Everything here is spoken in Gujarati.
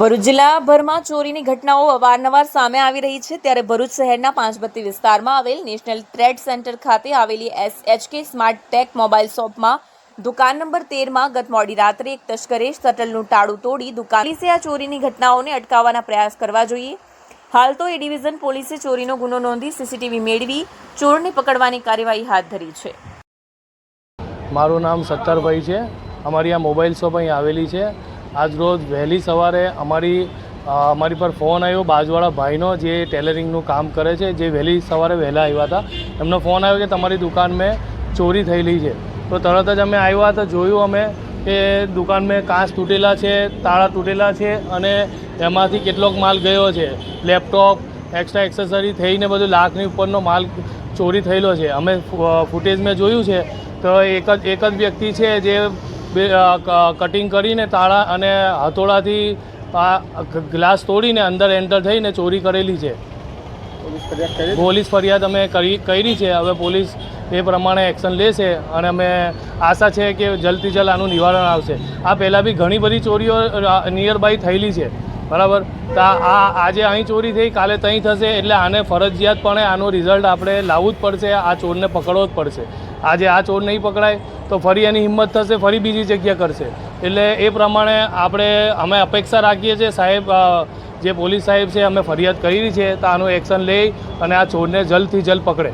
ભરૂચ જિલ્લાભરમાં ચોરીની ઘટનાઓ અવારનવાર સામે આવી રહી છે. ત્યારે ભરૂચ શહેરના પાંચબત્તી વિસ્તારમાં આવેલ નેશનલ ટ્રેડ સેન્ટર ખાતે આવેલી S HK smart tech mobile શોપમાં દુકાન નંબર તેરમાં ગત મોડી રાત્રે એક તસ્કરે શટલનું ટાળું તોડી દુકાન પોલીસે આ ચોરીની ઘટનાઓને અટકાવવાના પ્રયાસ કરવા જોઈએ. હાલ તો એ ડિવિઝન પોલીસે ચોરીનો ગુનો નોંધી સીસીટીવી મેળવી ચોરને પકડવાની કાર્યવાહી હાથ ધરી છે. મારું નામ સત્તરભાઈ છે. અમારી આ મોબાઈલ શોપ અહીં આવેલી છે. આજ રોજ વહેલી સવારે અમારી અમારી પર ફોન આવ્યો બાજુવાળા ભાઈનો જે ટેલરિંગનું કામ કરે છે, જે વહેલી સવારે વહેલા આવ્યા હતા. એમનો ફોન આવ્યો કે તમારી દુકાન મેં ચોરી થયેલી છે. તો તરત જ અમે આવ્યા તો જોયું અમે કે દુકાન મેં કાચ તૂટેલા છે, તાળા તૂટેલા છે અને એમાંથી કેટલોક માલ ગયો છે. લેપટોપ એક્સ્ટ્રા એક્સેસરી થઈને બધું લાખની ઉપરનો માલ ચોરી થયેલો છે. અમે ફૂટેજ મેં જોયું છે. તો એક જ એક જ વ્યક્તિ છે જે બે કટિંગ કરીને તાળા અને હથોડાથી આ ગ્લાસ તોડીને અંદર એન્ટર થઈને ચોરી કરેલી છે. પોલીસ ફરિયાદ અમે કરી કરી છે. હવે પોલીસ એ પ્રમાણે એક્શન લેશે અને અમે આશા છે કે જલ્દથી જલ્દ આનું નિવારણ આવશે. આ પહેલાં બી ઘણી બધી ચોરીઓ નિયર બાય થયેલી છે. બરાબર? તો આ આજે અહીં ચોરી થઈ, કાલે ત્યાં થશે, એટલે આને ફરજિયાતપણે આનો રિઝલ્ટ આપણે લાવવું જ પડશે, આ ચોરને પકડવો જ પડશે. આજે આ ચોર નહીં પકડાય, તો ફરી એની હિંમત થશે, ફરી બીજી જગ્યા કરશે. એટલે એ પ્રમાણે આપણે અમે અપેક્ષા રાખીએ છીએ, સાહેબ જે પોલીસ સાહેબ છે, અમે ફરિયાદ કરી છે, તો આનું એક્શન લઈ અને આ ચોરને જલ્દથી જલ્દ પકડે.